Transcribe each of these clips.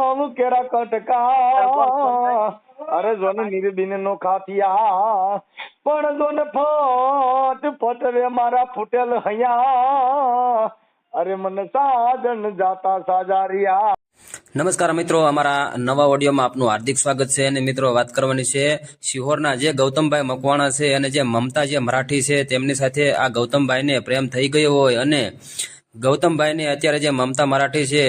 આવું કેરા કટકા અરે જોને નિર્બિન નો ખાતિયા પણ જોને ફટ ફટ રે મારા ફૂટેલ હૈયા અરે મને સાજન જાતા સાજારિયા નમસ્કાર મિત્રો અમારા નવા ઓડિયોમાં આપનું હાર્દિક સ્વાગત છે અને મિત્રો વાત કરવાની છે શિહોરના જે ગૌતમભાઈ મકવાણા છે અને જે મમતા જે મરાઠી છે તેમની સાથે આ ગૌતમભાઈને પ્રેમ થઈ ગયો હોય અને ગૌતમભાઈને અત્યારે જે મમતા મરાઠી છે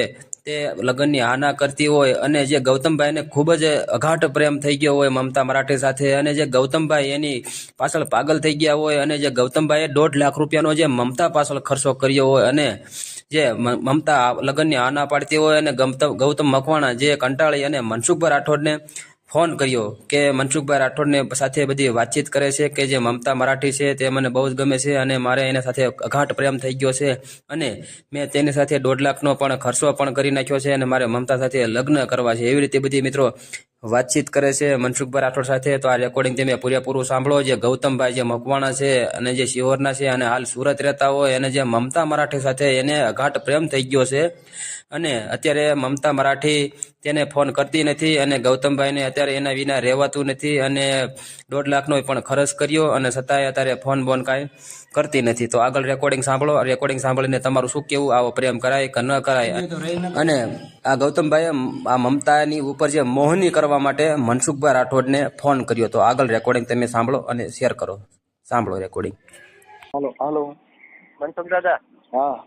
તે લગ્નની હાના કરતી હોય અને જે ગૌતમભાઈને ખૂબ જ અઘાટ પ્રેમ થઈ ગયો હોય મમતા મરાઠી સાથે અને જે ગૌતમભાઈ એની પાછળ પાગલ થઈ ગયા હોય અને જે ગૌતમભાઈએ દોઢ લાખ રૂપિયાનો જે મમતા પાછળ ખર્ચો કર્યો હોય અને જે મમતા લગ્નની આના પાડતી હોય અને ગૌતમ મકવાણા, જે કંટાળી અને મનસુખભાઈ રાઠોડને ફોન કર્યો કે મનસુખભાઈ રાઠોડને સાથે બધી વાતચીત કરે છે કે જે મમતા મરાઠી છે તે મને બહુ જ ગમે છે અને મારે એના સાથે અઘાટ પ્રેમ થઈ ગયો છે. અને મેં તેની સાથે દોઢ લાખનો પણ ખર્ચો પણ કરી નાખ્યો છે અને મારે મમતા સાથે લગ્ન કરવા છે. એવી રીતે બધી મિત્રો વાતચીત કરે છે મનસુખભાઈ રાઠોડ સાથે. તો આ રેકોર્ડિંગ તમે પૂરેપૂરું સાંભળો. જે ગૌતમભાઈ જે મકવાણા છે અને જે શિહોરના છે અને હાલ સુરત રહેતા હોય અને જે મમતા મરાઠી સાથે એને અઘાટ પ્રેમ થઈ ગયો છે. અને અત્યારે મમતા મરાઠી તેને ફોન કરતી નથી અને ગૌતમભાઈને અત્યારે એના વિના રહેવાતું નથી અને દોઢ લાખનો પણ ખર્ચ કર્યો અને છતાંય અત્યારે ફોન બોન કાંઈ કરતી નથી. તો આગળ રેકોર્ડિંગ સાંભળો. રેકોર્ડિંગ સાંભળીને તમારું શું કેવું? આવો પ્રેમ કરાય કે ન કરાય? અને આ ગૌતમભાઈએ આ મમતાની ઉપર જે મોહની કરવા માટે મનસુખભાઈ રાઠોડને ફોન કર્યો. તો આગળ રેકોર્ડિંગ તમે સાંભળો અને શેર કરો. સાંભળો રેકોર્ડિંગ હલો હલો. મનસુખ દાદા? હા.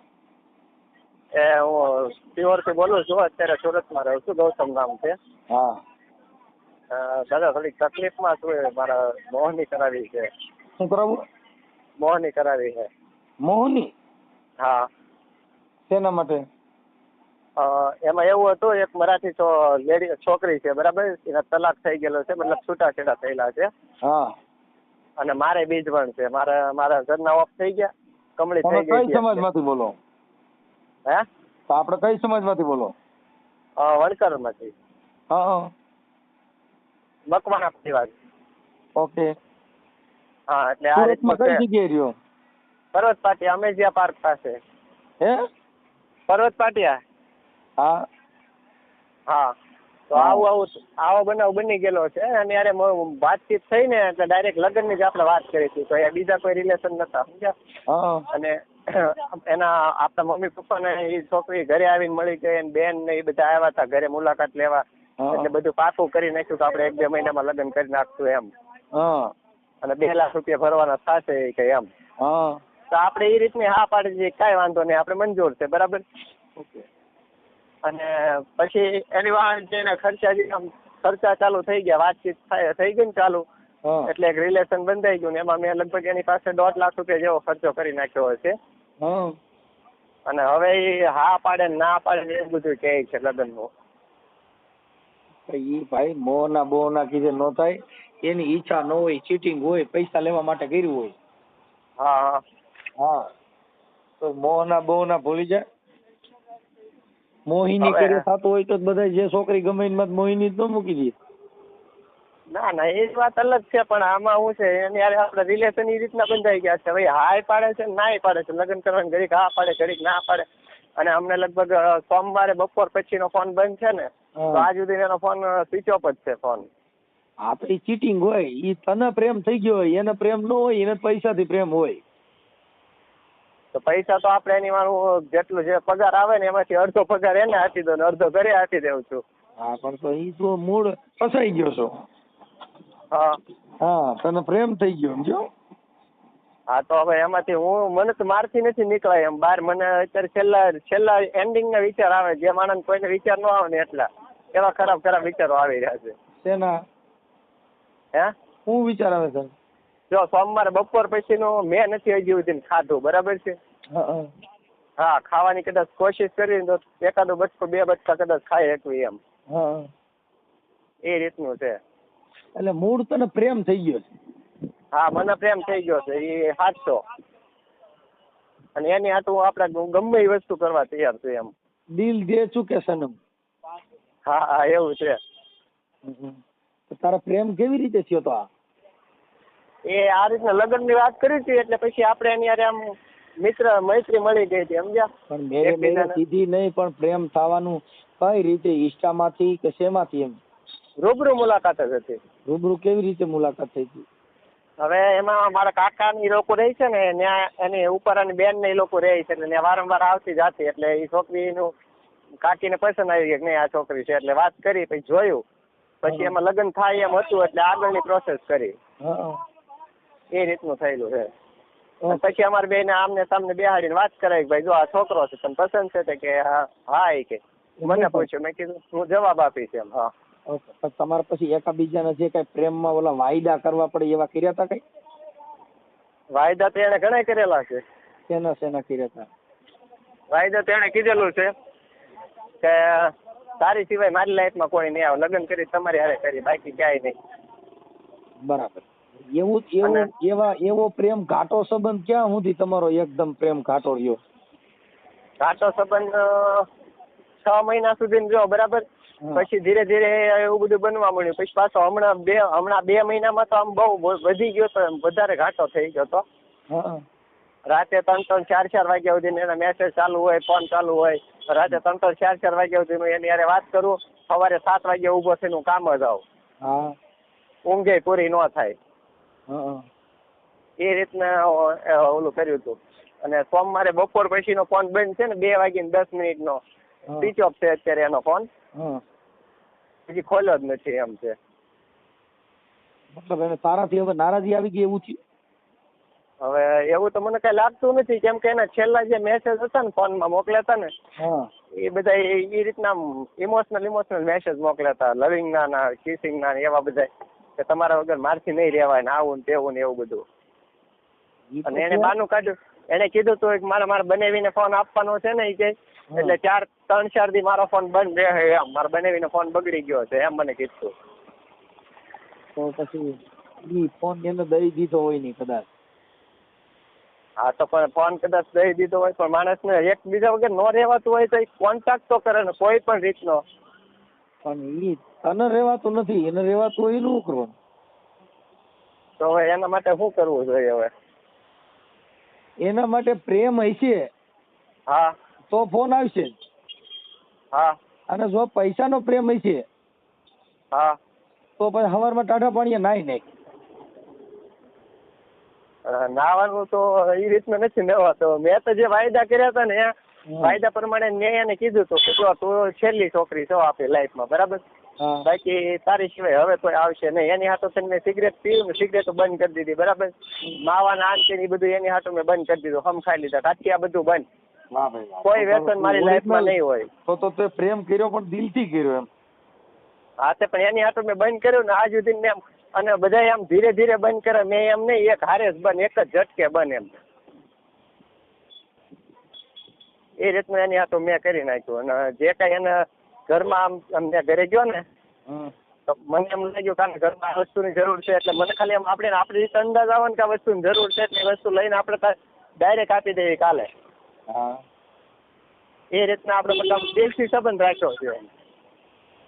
એ હું પ્યોરથી બોલું છું. અત્યારે સુરતમાં રહું છું. ગૌતમ નામ છે. હા. દાદા થોડીક તકલીફમાં છું મારા મોહની કરાવી છે. શું કરાવું? મોહની કરાવી છે. મોહની? હા. શેના માટે? એમાં એવું હતું એક મરાઠી લેડી છોકરી છે બરાબર? એના તલાક થઈ ગયેલો છે મતલબ છૂટાછેડા થયેલા છે. અને મારે બીજવણ છે મારા મારા ઘરના ઓફ થઈ ગયા કમળી થઈ ગઈ કઈ સમાજમાંથી બોલો? હે? તો આપણે કઈ સમાજમાંથી બોલો? વણકરમાંથી. હા હા. મકવાણા પરિવાર. ઓકે. હા એટલે આ રીતમાં કઈ જગ્યાએ રહ્યો? પર્વત પાટિયા અમેઝિયા પાર્ક પાસે. હે? પર્વત પાટિયા? હા. હા. તો આવું આવું આવો બનાવ બની ગયેલો છે અને યારે વાતચીત થઈ ને એટલે ડાયરેક્ટ લગ્નની જ આપણે વાત કરી હતી. તો એ બીજા કોઈ રિલેશન નતા સમજ્યા? અને એના આપણા મમ્મી પપ્પાને એ છોકરી ઘરે આવીને મળી ગઈ અને બેન ને એ બધા આવ્યા હતા ઘરે મુલાકાત લેવા. એટલે બધું પાકું કરી નાખ્યું કે આપણે એક બે મહિનામાં લગ્ન કરી નાખશું એમ. હા. અને બે લાખ રૂપિયા ભરવાના થશે કે એમ. હા. તો આપણે એ રીતની હા પાડી દઈએ કાંઈ વાંધો નહીં આપણે મંજૂર છે બરાબર? અને પછી એની વાત જેના ખર્ચા જે આમ ખર્ચા ચાલુ થઈ ગયા વાતચીત થઈ ગઈ ને ચાલુ. એટલે એક રિલેશન બંધાઈ ગયું ને એમાં મેં લગભગ એની પાસે દોઢ લાખ રૂપિયા જેવો ખર્ચો કરી નાખ્યો હશે. અને હવે એ હા પાડે ના પાડે એ એવું બધું કહે છે લગ્નનું ઈ ભાઈ મોહના બોહના કીધે નો થાય. એની ઈચ્છા ન હોય ચીટિંગ હોય પૈસા લેવા માટે કર્યું હોય. હા હા. તો મોહના બોહના ભૂલી જાય. મોહિની કરે થતું હોય તો બધા જે છોકરી ગમે એની માં મોહિની જ ન મૂકી દે. ના ના એ વાત અલગ છે પણ આમાં હું છે એની હારે આપણે રિલેશન એ રીતના બંધાઈ ગયા છે. ભાઈ હાય પાડે છે ને પાડે છે. લગ્ન કરવાની ઘડીક હા પાડે ઘડીક ના પાડે. અને અમને લગભગ સોમવારે બપોર પછીનો ફોન બંધ છે ને તો આજ સુધી એનો ફોન સ્વિચ ઓફ જ છે ફોન આ તો ચીટિંગ હોય. એ તને પ્રેમ થઈ ગયો હોય એને પ્રેમ ન હોય એને પૈસાથી પ્રેમ હોય. તો પૈસા તો આપણે એની મારું જેટલું જે પગાર આવે ને એમાંથી અડધો પગાર એને આપી દો ને અડધો ઘરે આપી દેવું છું. હા પણ તો એ તો મૂળ ફસાઈ ગયો છો. હા. હા તને પ્રેમ થઈ ગયો સમજો? હા તો હવે એમાંથી હું મને તો મારથી નથી નીકળાય એમ. બાર મને અત્યારે છેલ્લા છેલ્લા એન્ડિંગ ના વિચાર આવે. જે માણસ કોઈને વિચાર ન આવે ને એટલા. એવા ખરાબ ખરાબ વિચારો આવી રહ્યા છે. શેના? હે? શું વિચાર આવે જો સોમવારે બપોર પછીનું મેં નથી હજી સુધી ખાધું બરાબર છે? હા ખાવાની કદાચ કોશિશ કરી તો એકાદો બચકો બે બચકા કદાચ ખાઈ શકવી એમ. એ રીતનું છે. એટલે મૂળ તને પ્રેમ થઈ ગયો છે. હા મને પ્રેમ થઈ ગયો છે એ સાચો અને એની હાટું આપણે ગમે એ વસ્તુ કરવા તૈયાર છું એમ. દિલ દે ચૂકે સનમ. હા હા એવું છે. તારા પ્રેમ કેવી રીતે થયો તો આ? એ આ રીતના લગ્નની વાત કરી હતી એટલે પછી આપણે એની આમ મિત્ર મૈત્રી મળી ગઈ હતી સમજ્યા? પણ મેરે મેરે સીધી નહીં પણ પ્રેમ થવાનું કઈ રીતે? ઈષ્ટામાંથી કે શેમાંથી એમ? રૂબરૂ મુલાકાત જ હતી. રૂબરૂ કેવી રીતે મુલાકાત થઈ હતી? હવે એમાં મારા કાકા ની લોકો રહે છે ને ત્યાં એની ઉપરની બેન ને લોકો રહે છે એટલે ત્યાં વારંવાર આવતી જાતી એટલે એ છોકરીનું કાકીને પસંદ આવી ગઈ કે નહીં આ છોકરી છે એટલે વાત કરી પછી જોયું. પછી એમાં લગ્ન થાય એમ હતું એટલે આગળની પ્રોસેસ કરી. હા. એ રીતનું થયેલું છે. પછી અમારે બે ને આમને સામને બેહાડીને વાત કરાવી ભાઈ જો આ છોકરો છે તમને પસંદ છે? તે કે હા હા એ કે. મને પૂછ્યું મેં કીધું હું જવાબ આપીશ એમ હા. તમારે પછી એકાબીજાના જે કઈ પ્રેમમાં ઓલા વાયદા કરવા પડે એવા કર્યા હતા કઈ? વાયદા તો એને ઘણા કરેલા છે. શેના શેના કર્યા હતા વાયદા તો એને કીધેલું છે કે તારી સિવાય મારી લાઈફમાં કોઈ નહીં આવે. લગ્ન કરી તમારી હારે કરી બાકી ક્યાંય નહીં. બરાબર. એવું એવું એવા એવો પ્રેમ ઘાટો સંબંધ ક્યાં સુધી તમારો એકદમ પ્રેમ ઘાટો રહ્યો? ઘાટો સંબંધ છ મહિના સુધી જો બરાબર? પછી ધીરે ધીરે એવું બધું બનવા મળ્યું પછી પાછો હમણાં બે હમણાં બે મહિનામાં તો આમ બહુ વધી ગયો તો વધારે ઘાટો થઈ ગયો તો. રાતે ત્રણ ત્રણ ચાર ચાર વાગ્યા સુધી એના મેસેજ ચાલુ હોય ફોન ચાલુ હોય રાતે ત્રણ ત્રણ ચાર ચાર વાગ્યા સુધી હું એની યારે વાત કરું સવારે સાત વાગે ઊભો થઈને હું કામ જ આવું. હા. ઊંઘે પૂરી ન થાય. એ રીતના ઓલું કર્યું હતું. અને સોમવારે બપોર પછીનો ફોન બંધ છે ને બે વાગીને દસ મિનિટનો. નો સ્વિચ ઓફ છે અત્યારે એનો ફોન હજી ખોલ્યો જ નથી એમ છે. મતલબ એને તારાથી હવે નારાજી આવી ગઈ એવું થયું? હવે એવું તો મને કઈ લાગતું નથી કેમ કે એના છેલ્લા જે મેસેજ હતા ને ફોનમાં મોકલ્યા હતા ને એ બધા એ રીતના ઇમોશનલ ઇમોશનલ મેસેજ મોકલ્યા હતા લવિંગ ના ના કિસિંગ ના એવા બધા કે તમારા વગર મારથી નહીં રહેવાય ને આવું ને તેવું ને એવું બધું. અને એને બાનું કાઢ્યું. એને કીધું તું કે મારે મારે બનાવીને ફોન આપવાનો છે ને એ કે એટલે ચાર ત્રણ ચાર દી મારો ફોન બંધ રહે એમ મારે બનાવીને ફોન બગડી ગયો છે એમ મને કીધું તો પછી ઈ ફોન એને દઈ દીધો હોય નહીં કદાચ. હા તો પણ ફોન કદાચ દઈ દીધો હોય પણ માણસને એકબીજા વગર ન રહેવાતું હોય તો એ કોન્ટેક્ટ તો કરે ને કોઈ પણ રીતનો. પણ ઈ તને રહેવાતું નથી એને રહેવાતું હોય એનું શું કરવાનું? તો હવે એના માટે શું કરવું જોઈએ હવે? એના માટે પ્રેમ હશે હા. તો ફોન આવશે. હા. અને જો પૈસાનો પ્રેમ હશે હા. તો પછી સવારમાં ટાઢા પાણીએ નાઈ નાખ. નાવાનું તો એ રીતનું નથી નવાતો મેં તો જે વાયદા કર્યા હતા ને વાયદા પ્રમાણે મેં એને કીધું હતું કે તું છેલ્લી છોકરી છો આપણી લાઈફમાં બરાબર? બાકી તારી સિવાય હવે કોઈ આવશે નહીં. એની હાટો મેં સિગરેટ પીવું ને સિગરેટ બંધ કરી દીધી બરાબર? માવાના આંચ ને બધું એની હાટો મેં બંધ કરી દીધું હમ ખાઈ લીધા. કાચી આ બધું બંધ. કોઈ વ્યસન મારી લાઈફમાં નહીં હોય. તો તો તે પ્રેમ કર્યો પણ દિલથી કર્યો એમ. હા તે પણ એની હાટો મેં બંધ કર્યું ને આજ સુધી મેં અને બધા આમ ધીરે ધીરે બંધ કરે મેં એમ નહીં એક હારે જ બને એક જ ઝટકે બને એમ. એ રીતનું એની આ તો મેં કરી નાખ્યું. અને જે કાંઈ એને ઘરમાં આમ અમને ઘરે ગયો ને. તો મને એમ લાગ્યું કે ઘરમાં આ વસ્તુની જરૂર છે એટલે મને ખાલી એમ આપણે આપણી રીતે અંદાજ આવે ને કે આ વસ્તુની જરૂર છે એટલે વસ્તુ લઈને આપણે ડાયરેક્ટ આપી દેવી કાલે. હા. એ રીતના આપણે મતલબ દિલથી સંબંધ રાખ્યો છે.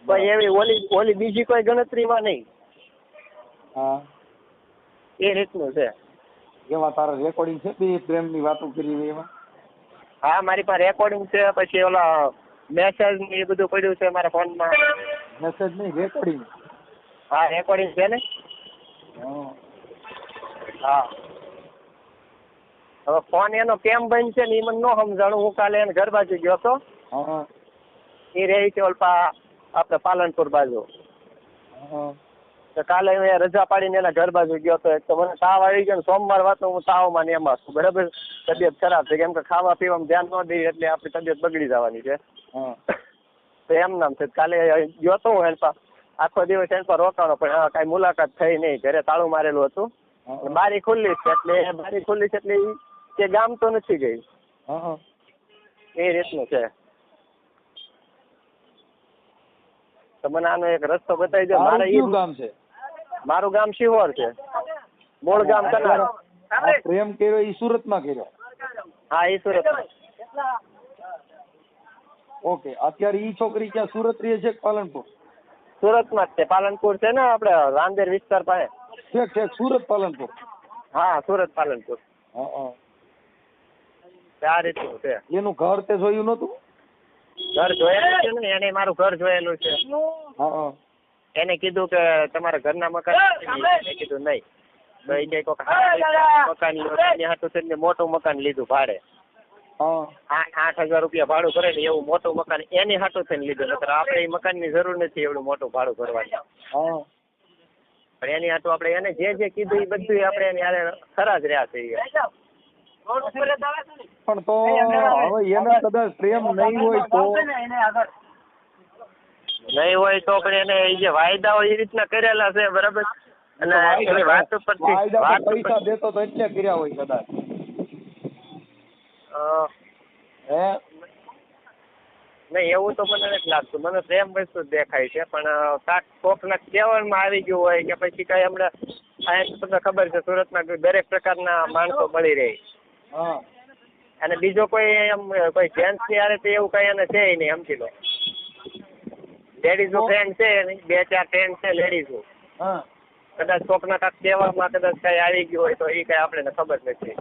કોઈ એવી ઓલી ઓલી બીજી કોઈ ગણતરીમાં નહીં. હા. એ રીતનું છે. એમાં તારા રેકોર્ડિંગ છે બે પ્રેમની વાતો કરી હોય એમાં? હા મારી પાસે રેકોર્ડિંગ છે પછી ઓલા મેસેજ ને એ બધું પડ્યું છે મારા ફોનમાં. મેસેજ નહીં રેકોર્ડિંગ હા રેકોર્ડિંગ છે ને? હા. હવે ફોન એનો કેમ બંધ છે ને એ મને ન સમજાણું. હું કાલે એને ઘર બાજુ ગયો હતો. એ રહી છે ઓલપા આપણે પાલનપુર બાજુ. હા. તો કાલે રજા પાડીને એના ઘર બાજુ ગયો હતો. એક તો મને તાવ આવી ગયો ને સોમવાર વાત હું તાવમાં ને એમાં છું. બરાબર? તબિયત ખરાબ છે. કેમ કે ખાવા પીવામાં ધ્યાન ન દઈએ એટલે આપણી તબિયત બગડી જવાની છે. તો એમ નામ છે. કાલે ગયો હતો હું એનપા આખો દિવસ એનપા રોકાણો પણ કાંઈ મુલાકાત થઈ નહીં. ઘરે તાળું મારેલું હતું. બારી ખુલ્લી છે એટલે બારી ખુલ્લી છે એટલે કે ગામ તો નથી ગઈ. એ રીતનું છે. તો મને આનો એક રસ્તો બતાવી દો. મારે ઈ ગામ છે? મારું ગામ શિહોર છે. મૂળ ગામ કનાર પ્રેમ કર્યો ઈ સુરતમાં કર્યો. હા એ સુરત ઓકે અત્યારે ઈ છોકરી ક્યાં સુરત રહે છે પાલનપુર? સુરતમાં જ છે. પાલનપુર છે ને આપણે રાંદેર વિસ્તાર પાસે. ઠીક ઠીક સુરત પાલનપુર. હા સુરત પાલનપુર. હા હા. આ રીતનું છે. એનું ઘર તે જોયું નતું ઘર જોયેલું છે ને એને મારું ઘર જોયેલું છે. હા. એને કીધું કે તમારા ઘરના મકાન? કીધું નહીં. તો એ કે કોક મકાન લ્યો હાટું થઈને મોટું મકાન લીધું ભાડે. આઠ આઠ હજાર રૂપિયા ભાડું કરે ને એવું મોટું મકાન એની હાટું થઈને લીધું. આપણે એ મકાનની જરૂર નથી એવડું મોટું ભાડું ભરવાની. પણ એની હાટું આપણે એને જે જે કીધું એ બધું આપણે એની હારે ખરા જ રહ્યા છીએ પણ તો હવે એને કદાચ પ્રેમ નહીં હોય તો નહીં હોય તો પણ એને એ જે વાયદાઓ એ રીતના કરેલા છે બરાબર? અને એની વાત ઉપરથી વાત પૈસા દેતો તો એટલે કર્યા હોય કદાચ. હે? નહીં એવું તો મને નથી લાગતું. મને સેમ વસ્તુ દેખાય છે પણ કાંક કોકના કહેવામાં આવી ગયું હોય કે પછી કઈ હમણાં અહીંયા તમને ખબર છે સુરતમાં દરેક પ્રકારના માણસો મળી રહે. હા. અને બીજો કોઈ એમ કોઈ જેન્ટ્સ હારે તો એવું કઈ એને છે નહીં સમજી લો. લેડીઝ ફ્રેન્ડ છે બે ચાર ફ્રેન્ડ છે લેડીઝનું. કદાચ કોકના કાંક કહેવામાં કદાચ કઈ આવી ગયું હોય તો એ કઈ આપણે ખબર નથી.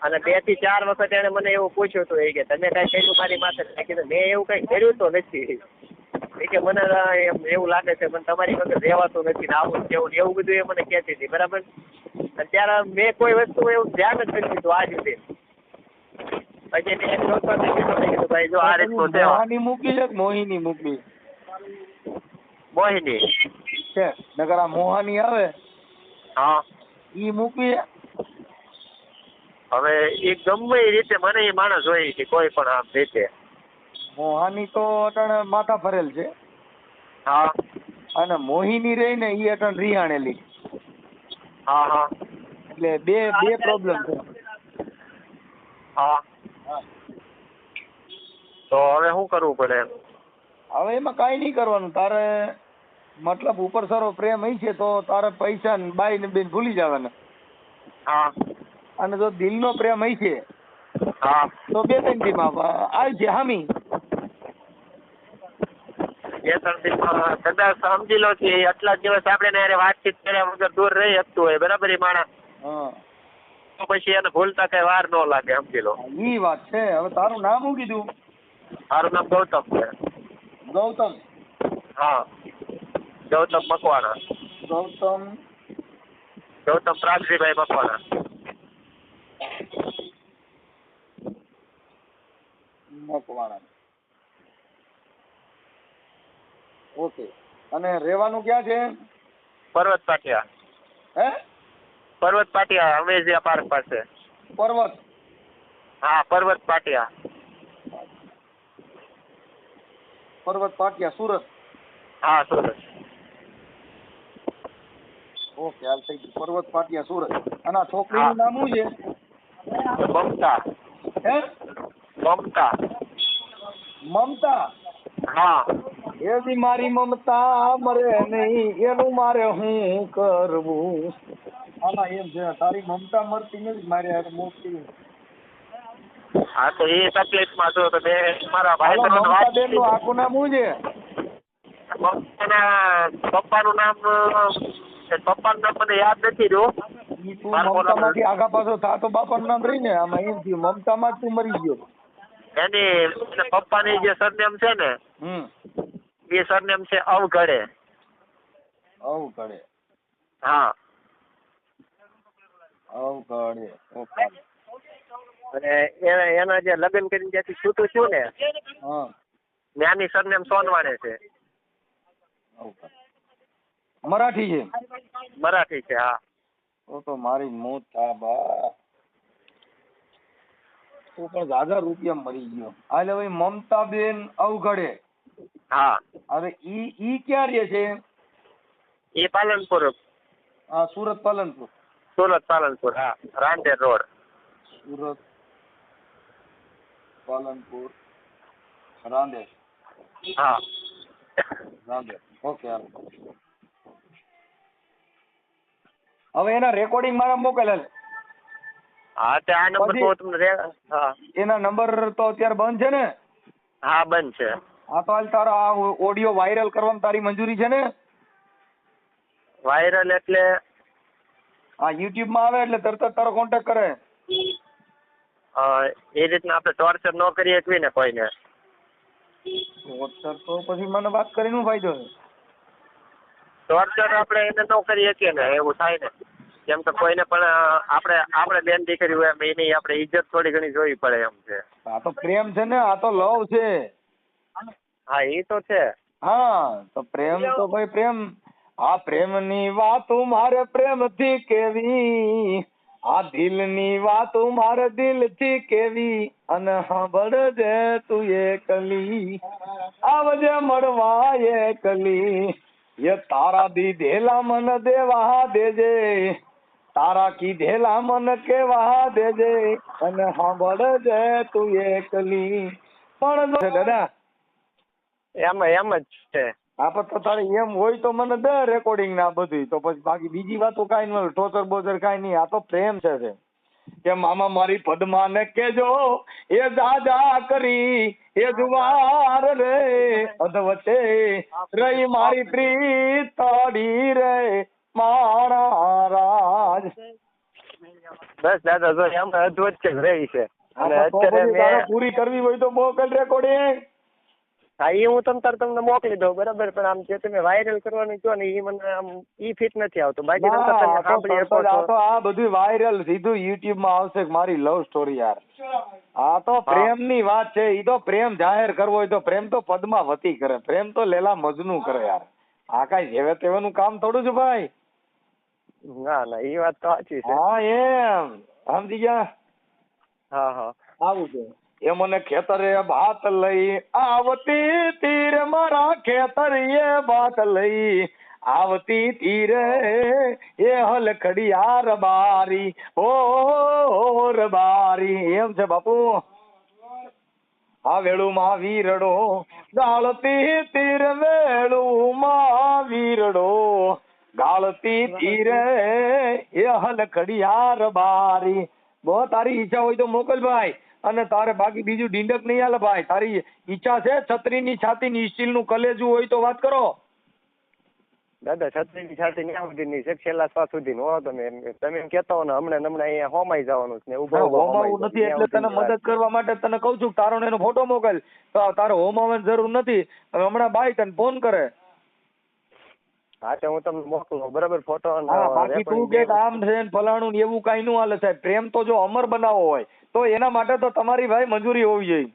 અને બેથી ચાર વખત એને મને એવું પૂછ્યું હતું એ કે તમે કઈ કર્યું મારી માથે? મેં કીધું મેં એવું કઈ કર્યું તો નથી. એ કે મને એમ એવું લાગે છે પણ તમારી પાસે રહેવાતું નથી ને આવું ને તેવું ને એવું બધું એ મને કહેતી હતી બરાબર? અત્યારે મેં કોઈ વસ્તુ એવું ધ્યાન જ નથી દીધું આજ સુધી પછી મેં એક કીધું ભાઈ જો આ રીતનું છે. મોહાની મૂકી છે મોહિની મૂકી? મોહિની. છે. નકર આ મોહાની આવે હા. ઈ મૂકી હવે એ ગમે એ રીતે મને એ માણસ હોય કે કોઈ પણ આમ રીતે. મોહાની તો અટણ માથા ફરેલ છે. હા. અને મોહિની રહી ને ઈ અટણ રિહાણેલી. હા હા. એટલે બે બે પ્રોબ્લેમ છે. હા. તો હવે શું કરવું પડે? હવે એમાં કાંઈ નહીં કરવાનું. તારે મતલબ ઉપર સારો પ્રેમ અહીં છે તો તારે પૈસા ને બાઈ ને બેન ભૂલી જવાના. હા. અને જો દિલનો પ્રેમ અહીં છે હા. તો બે ત્રણ દીમાં આવી છે હામી. બે ત્રણ દિવસમાં કદાચ સમજી લો કે આટલા દિવસ આપણે ને વાતચીત કર્યા વગર દૂર રહી શકતું હોય. બરાબર એ માણસ? હા. તો પછી એને ભૂલતા કઈ વાર ન લાગે સમજી લો. ઈ વાત છે. હવે તારું નામ શું કીધું? મારું નામ ગૌતમ છે. ગૌતમ? હા. ગૌતમ મકવાણા. ગૌતમ? ગૌતમ પ્રાગજીભાઈ મકવાણા. મકવાણા. ઓકે. અને રહેવાનું ક્યાં છે? પર્વત પાટિયા. હે? પર્વત પાટિયા અમેઝિયા પાર્ક પાસે. પર્વત? હા પર્વત પાટિયા. પર્વત પાટિયા સુરત? હા સુરત. ઓકે હાલ થઈ ગયું. પર્વત પાટિયા સુરત. અને આ છોકરીનું નામ શું છે? મમતા. હે? મમતા. મમતા? હા. એવી મારી મમતા મરે નહીં એનું મારે હું કરવું? આમાં એમ છે તારી મમતા મરતી નથી મારી હારે મોટી. હા તો એ તકલીફમાં છો તો બે મારા ભાઈ હાલો, વાત મમતાબેનનું આખું નામ શું છે? પપ્પાના પપ્પાનું નામ પપ્પાનું નામ મને યાદ નથી રહ્યું. આગા પાછો થાતો બાપાનું નામ રહી ને આમાં એમ થયું મમતામાં તું મરી ગયો. એની પપ્પાની જે સરનેમ છે ને હમ. એ સરનેમ છે અવઘડે. આવું હા. ઓકે અને એના એના જે લગ્ન કરીને જ્યાંથી છૂટું છું ને જ્ઞાની સરનેમ સોનવાણે છે. મરાઠી છે? મરાઠી છે હા. તો તો મારી મોત થા બા. તું પણ દાદા રૂપિયા મરી ગયો. હાલે ભાઈ મમતાબેન અવઘડે હા. હવે ઈ ઈ ક્યાં રહે છે? એ પાલનપુર. હા સુરત પાલનપુર. સુરત પાલનપુર હા. રાંદેર રોડ. સુરત પાલનપુર રાંદેર. હા. રાંદેર. ઓકે હવે એના રેકોર્ડિંગ મારા મોકલેલ હા તે આ નંબર તો તમને રે- હા. એના નંબર તો અત્યારે બંધ છે ને? હા બંધ છે. હા તો હાલ તારો આ ઓડિયો વાયરલ કરવાની તારી મંજૂરી છે ને? વાયરલ એટલે આ યુટ્યુબમાં આવે એટલે તરત જ તારો કોન્ટેક્ટ કરે. એ રીતના આપણે ટોર્ચર ન કરી શકવી ને કોઈને. ટોર્ચર તો પછી મને વાત કરીને શું ફાયદો છે. ટોર્ચર આપણે એને ન કરી શકીએ ને એવું થાય ને. કેમ કે કોઈને પણ આપણે આપણે બેન દીકરી હોય એમ એની આપણે ઇજ્જત થોડી ઘણી જોવી પડે એમ છે. આ તો પ્રેમ છે ને આ તો લવ છે. હા એ તો છે. હા તો પ્રેમ તો ભાઈ પ્રેમ. આ પ્રેમની વાતો મારે પ્રેમથી કેવી? આ દિલની વાતો મારે દિલથી કેવી? અને સાંભળજે તું એકલી આવજે મળવા એકલી એ તારા દીધેલા મન દેવા દેજે, તારા કીધેલા મન કેવા દેજે. અને સાંભળજે તું કલી. પણ દાદા, એમ એમ જ છે. આપણે તો તારે એમ હોય તો મને દે રેકોર્ડિંગ ના બધું. તો પછી બાકી બીજી વાતો કાંઈ નહીં ટોચર બોચર કાંઈ નહીં. આ તો પ્રેમ છે તે. કે મામા મારી પદ્માને કેજો એ જા કરી એ જુવાર રે. અધવચ્ચે રહી મારી પ્રીત તડી રે. મારા રાજ. બસ દાદા જો એમ અધવચ્ચે રહી છે. અને અત્યારે પૂરી કરવી હોય તો મોકલ રેકોર્ડિંગ હા એ હું તમ તાર તમને મોકલી દઉં બરાબર? પણ આમ જે તમે વાયરલ કરવાનું કહો ને એ મને આમ ઈ ફિટ નથી આવતું. બાકી તમ તમે સાંભળી શકો આ તો આ બધું વાયરલ સીધું યુટ્યુબમાં આવશે મારી લવ સ્ટોરી યાર. આ તો પ્રેમની વાત છે ઈ તો પ્રેમ જાહેર કરવો હોય તો પ્રેમ તો પદ્માવતી કરે. પ્રેમ તો લેલા મજનુ કરે યાર. આ કઈ જેવે તેવાનું કામ થોડું છે ભાઈ? ના ના એ વાત તો સાચી છે. હા એમ. સમજી ગયા? હા હા. આવું છે. એ મને ખેતરે ભાત લઈ આવતી તીર મારા ખેતરીએ ભાત લઈ આવતી તીરે એ હલખડિયા બારી ઓ બારી. એમ છે બાપુ? આ વેળુમાં વીરડો ગાળતી તીર, વેળુમાં વીરડો ગાળતી તીરે, એ હલ ખડિયાર બારી. બહુ તારી ઈચ્છા હોય તો મોકલ ભાઈ. અને તારે બાકી બીજું ડીંડક નહીં હાલે ભાઈ. તારી ઈચ્છા છે છત્રીની છાતીની સ્ટીલનું કલેજું હોય તો વાત કરો. દાદા છત્રીની છાતી ન્યા સુધીની છે. છેલ્લા શ્વાસ સુધી હો તમે તમે એમ કહેતા હો ને હમણાં હમણાં અહીંયા હોમાઈ જવાનું છે ઊભો હોમાવું નથી એટલે તને મદદ કરવા માટે તને કહું છું તારો ને એનો ફોટો મોકલ. તો તારો હોમાવાની જરૂર નથી. હવે હમણાં બાઈ તને ફોન કરે. હા તો હું તમને મોકલું બરાબર? ફોટો બાકી તું કે આમ છે ને ફલાણું ને એવું કઈ નું હાલે સાહેબ. પ્રેમ તો જો અમર બનાવવો હોય. તો એના માટે તો તમારી ભાઈ મંજૂરી હોવી જોઈએ.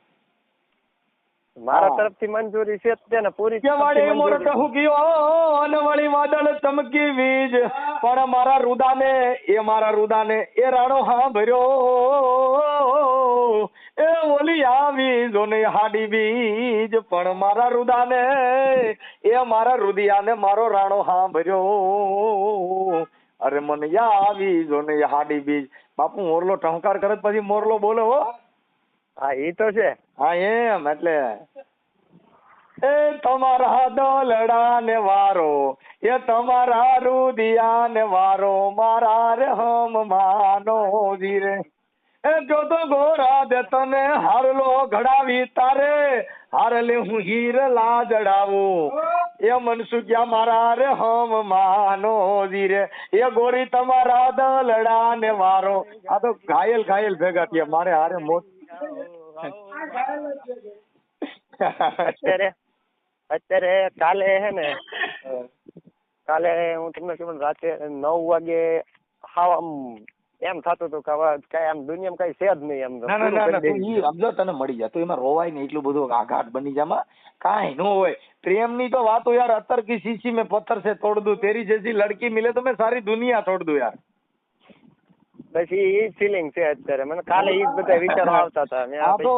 મારા તરફથી મંજૂરી છે તેને ને પૂરી કે વાળી મંજૂરી. હુકિયો અને વળી વાદળ ચમકી વીજ. પણ મારા રુદાને એ મારા રુદાને એ રાણો હા ભર્યો. એ ઓલી આવી જોને હાડી બીજ પણ મારા રુદાને એ મારા રુદિયાને મારો રાણો હા ભર્યો. અરે મને યા આવી જોને હાડી બીજ. બાપુ મોરલો ટહુકાર કરે પછી મોરલો બોલે હો. હા એ તો છે. હા એમ એટલે. એ તમારા દોલડા ને વારો એ તમારા રુદિયા ને વારો મારા રે હમ માનો જીરે એ જો તો ગોરા દે તને હારલો ઘડાવી તારે. હારલે હું હીર લા જડાવું એ મનસુખ્યા મારા રે હમ માનો જીરે એ ગોરી તમારા દલડા ને વારો. આ તો ઘાયલ ઘાયલ ભેગા થયા. મારે હારે મોત અત્યારે અત્યારે કાલે હે ને કાલે હું તમને કહું રાતે નવ વાગે હાવ આમ એમ થતું હતું કે હવે કઈ આમ દુનિયામાં કઈ છે જ નહીં એમ ના ના ના તું ઈ સમજો તને મળી જાય. તો એમાં રોવાય નહીં એટલું બધું આઘાત બની જામાં કાંઈ ન હોય. પ્રેમની તો વાતો યાર અત્તર કી શીશી મેં પથ્થર સે તોડ દઉં તેરી જેસી લડકી મિલે તો મેં સારી દુનિયા તોડ દઉં યાર. પછી ઈ જ છે અત્યારે. મને કાલે ઈ જ બધા વિચારો આવતા હતા. મેં આ તો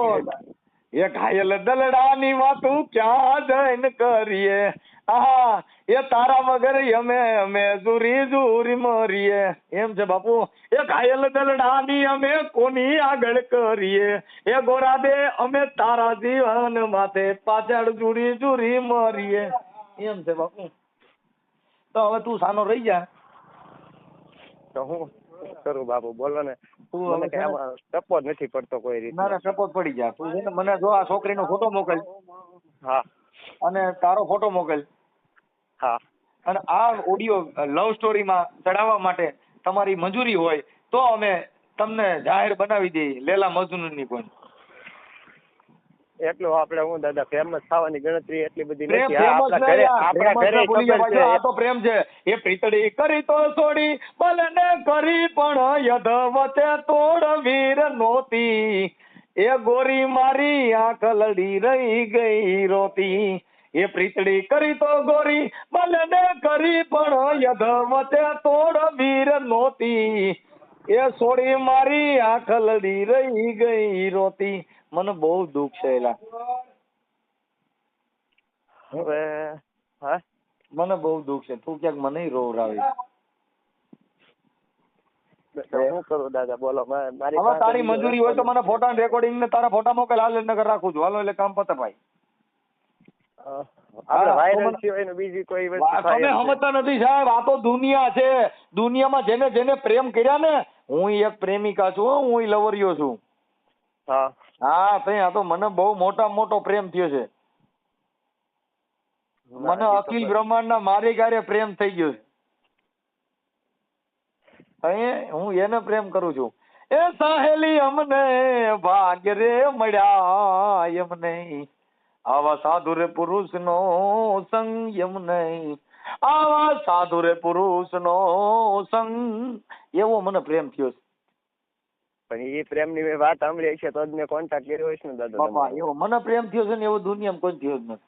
એ ઘાયલ દલડાની વાતો ક્યાં જઈને કરીએ? આહા એ તારા વગર અમે અમે જુરી જુરી મરીએ. એમ છે બાપુ. એ ઘાયલ દલડાની અમે કોની આગળ કરીએ? એ ગોરા દે અમે તારા જીવન માથે પાછળ જુરી જુરી મરીએ. એમ છે બાપુ. તો હવે તું સાનો રહી જા. તો હું કરું બાપુ? બોલો ને. તું મને ટપો નથી પડતો કોઈ રીતે. મારા સપોર્ટ પડી જા તું છે ને મને જો આ છોકરીનો ફોટો મોકલ. હા. અને તારો ફોટો મોકલ. હા. અને આ ઓડિયો લવ સ્ટોરીમાં ચડાવવા માટે તમારી મંજૂરી હોય તો અમે તમને જાહેર બનાવી દઈએ લેલા મજનૂની પણ. એટલું આપણે હું દાદા ફેમસ થવાની ગણતરી એટલી બધી પ્રેમ નથી. આપણા ઘરે ઘરે ખબર આ તો પ્રેમ છે. એ પ્રીતડી કરી તો છોડી બલને કરી પણ યદ વચ્ચે તોડ વીર નોતી. એ ગોરી મારી આંખ લડી રહી ગઈ રોતી. એ પ્રીતડી કરી તો ગોરી બલને કરી પણ યધમતે તોડ વીર નોતી. એ છોડી મારી આંખ લડી રહી ગઈ રોતી. મને બહુ દુઃખ છે એલા. હવે હા? મને બહુ દુઃખ છે. તું ક્યાંક મને રોવરાવી શું કરું દાદા? બોલો મારી તારી મંજૂરી હોય તો મને ફોટા રેકોર્ડિંગ ને તારા ફોટા મોકલ. હાલ નગર રાખું છું. હાલો એટલે કામ પતે ભાઈ અ, આપણે હા, વાયરલ તો મને- સિવાય એનું બીજી કોઈ વસ્તુ વા- થાય તમે સમજતા નથી સાહેબ આ તો દુનિયા છે. દુનિયામાં જેને જેને પ્રેમ કર્યા ને હું એક પ્રેમિકા છું હું લવરિયો છું. હા. હા તઈ આ તો મને બહુ મોટા મોટો પ્રેમ થયો છે. મને ના, એ તો અખિલ બ્રહ્માંડના બ્રહ્માંડ ના મારી ગારે પ્રેમ થઈ ગયો છે. હું એને પ્રેમ કરું છું. એ સાહેલી અમને ભાગ્ય રે મળ્યા એમ નહીં. આવા સાધુ રે પુરુષ નો સંગ એમ નહીં. આવા સાધુ રે પુરુષ નો સંગ એવો મને પ્રેમ થયો છે. પણ એ પ્રેમની મેં વાત સાંભળી છે તો જ મેં કોન્ટેક્ટ કર્યો છે ને દાદા બાપા એવો મને પ્રેમ થયો છે ને એવો દુનિયામાં કોઈ થયો જ નથી.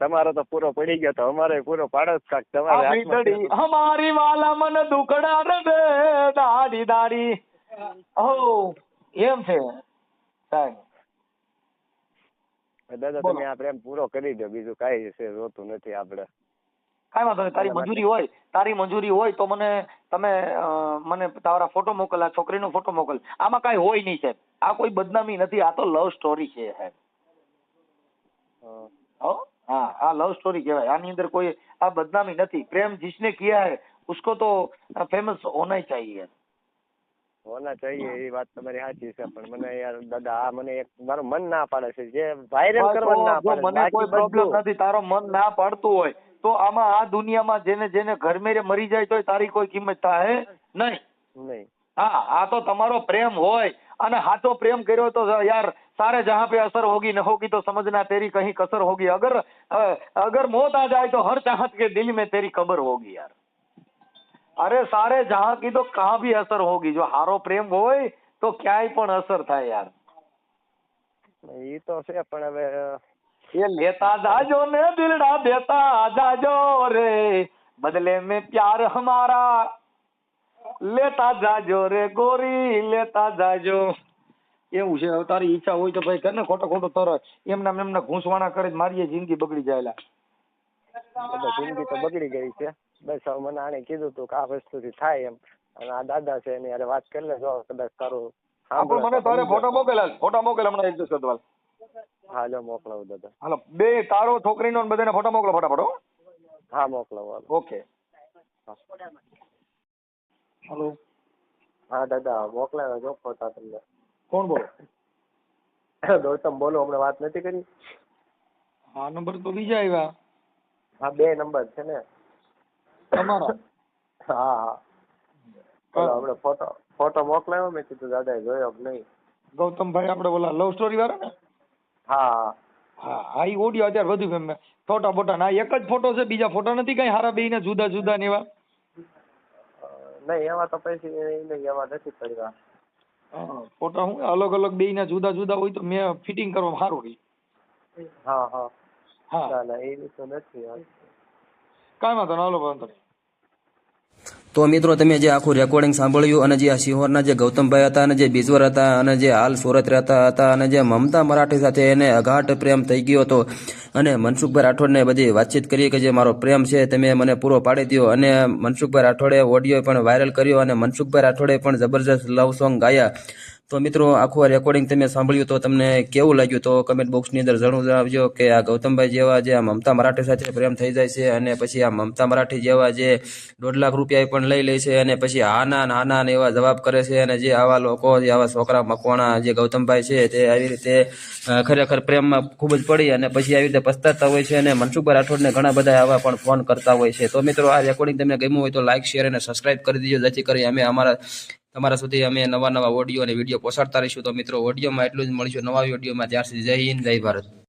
તમારો તો પૂરો પડી ગયો તો અમારે પૂરો પાડો જ કાક તમારે અમારી વાલા મન દુકડા રે દાડી દાડી. ઓ એમ છે. સાહેબ દાદા તમે આ પ્રેમ પૂરો કરી દો. બીજું કઈ છે જોતું નથી આપણે. કાંઈ વાંધો નહીં. તારી મંજૂરી હોય તારી મંજૂરી હોય તો મને તમે મને તારા ફોટો મોકલ આ છોકરીનો ફોટો મોકલ. આમાં કાંઈ હોય નહીં સાહેબ. આ કોઈ બદનામી નથી. આ તો લવ સ્ટોરી છે હે. હા? આ લવ સ્ટોરી કહેવાય. આની અંદર કોઈ આ બદનામી નથી. પ્રેમ જિસને કિયા હે ઉસકો તો ફેમસ હોના ચાહીએ. હોના ચાહીએ એ વાત તમારી સાચી છે પણ મને યાર દાદા આ મને એક મારું મન ના પાડે છે જે વાયરલ કરવાનું ના જો પાડે છે. મને કોઈ બાકી પ્રોબ્લેમ બધું નથી તારો મન ના પાડતું હોય તો આમાં આ દુનિયામાં જેને જેને ઘર મેરે મરી જાય તોય તારી કોઈ કિંમત થાય નહીં નહીં હા આ તો તમારો પ્રેમ હોય અને સાચો પ્રેમ કર્યો તો યાર सारे जहाँ पे असर होगी न होगी तो समझना तेरी कहीं कसर होगी अगर अ, अगर मौत आ जाए तो हर चाहत के दिल में तेरी कबर होगी यार अरे सारे जहाँ की तो कहा भी असर होगी? जो हारो प्रेम हो तो क्या ही पण असर था यार। ये तो से अपन ये लेता दाजो ने दिलड़ा देता दाजो रे। बदले में प्यार हमारा लेता जाजो रे गोरी लेता जाजो। એમ છે તારી ઈચ્છા હોય તો ભાઈ કરને ખોટો ખોટો તર બસ હવે મને આને કીધું તું કે આ વસ્તુથી થાય એમ. અને આ દાદા છે એની હારે વાત કરી લેજો કદાચ તારું આપણે મને તારે ફોટો મોકલ ફોટો મોકલ હમણાં એડજસ્ટ કરી દો હા મોકલાવું દાદા. હાલો બે તારો છોકરીનો ને બધાને ફોટો મોકલો ફટાફટ હા. મોકલાવું ઓકે. હાલો. હા દાદા મોકલાવ્યો જો ફોટા તમને. કોણ બોલો? ગૌતમ બોલો હમણાં વાત નથી કરી? હા નંબર તો બીજા આવ્યા. હા બે નંબર છે ને. તમારા? હા હા. આપણે ફોટો ફોટો મોકલાવ્યો મેં કીધું દાદા જોયો કે નહીં. ગૌતમભાઈ આપણે ઓલા લવ સ્ટોરી વાળા ને? હા હા. હા ઈ ઓડિયો અત્યારે વધુ ગમે ફોટા ફોટા ના એક જ ફોટો છે બીજા ફોટા નથી કઈ હારા બે ને જુદા જુદા ને એવા? નહીં એવા તો પછી એને એમાં નથી પડ્યા. ફોટા હું અલગ અલગ બે ના જુદા જુદા હોય તો મેં ફિટિંગ કરવામાં સારું રહી. હા હા. હા. એ તો નથી. કાંઈ વાંધો નહીં, હાલો વાંધો તો મિત્રો તમે જે આખું રેકોર્ડિંગ સાંભળ્યું અને જે આ જે ગૌતમભાઈ હતા અને જે બીજવર હતા અને જે હાલ સુરત રહેતા હતા અને જે મમતા મરાઠી સાથે એને અઘાટ પ્રેમ થઈ ગયો હતો અને મનસુખભાઈ રાઠોડને બધી વાતચીત કરી કે જે મારો પ્રેમ છે તમે મને પૂરો પાડી દો અને મનસુખભાઈ રાઠોડે ઓડિયો પણ વાયરલ કર્યો અને મનસુખભાઈ રાઠોડે પણ જબરજસ્ત લવ સોંગ ગાયા. તો મિત્રો, આખું આ રેકોર્ડિંગ તમે સાંભળ્યું તો તમને કેવું લાગ્યું? તો કમેન્ટ બોક્સની અંદર જણું જણાવજો કે આ ગૌતમભાઈ જેવા જે આ મમતા મરાઠી સાથે પ્રેમ થઈ જાય છે અને પછી આ મમતા મરાઠી જેવા જે દોઢ લાખ રૂપિયા પણ લઈ લે છે અને પછી આના નાના ને એવા જવાબ કરે છે અને જે આવા લોકો, જે આવા છોકરા મકવાણા જે ગૌતમભાઈ છે તે આવી રીતે ખરેખર પ્રેમમાં ખૂબ જ પડી અને પછી આવી રીતે પસ્તાતા હોય છે અને મનસુખભાઈ રાઠોડને ઘણા બધા આવા પણ ફોન કરતા હોય છે. તો મિત્રો, આ રેકોર્ડિંગ તમને ગમ્યું હોય તો લાઇક શેર અને સબસ્ક્રાઇબ કરી દીજો. જેથી કરી અમે અમારા તમારા સુધી અમે નવા નવા ઓડિયો અને વીડિયો પહોંચાડતા રહીશું. તો મિત્રો, ઓડિયોમાં એટલું જ મળીશું. નવા ઓડિયોમાં ત્યાર સુધી જય હિન્દ, જય ભારત.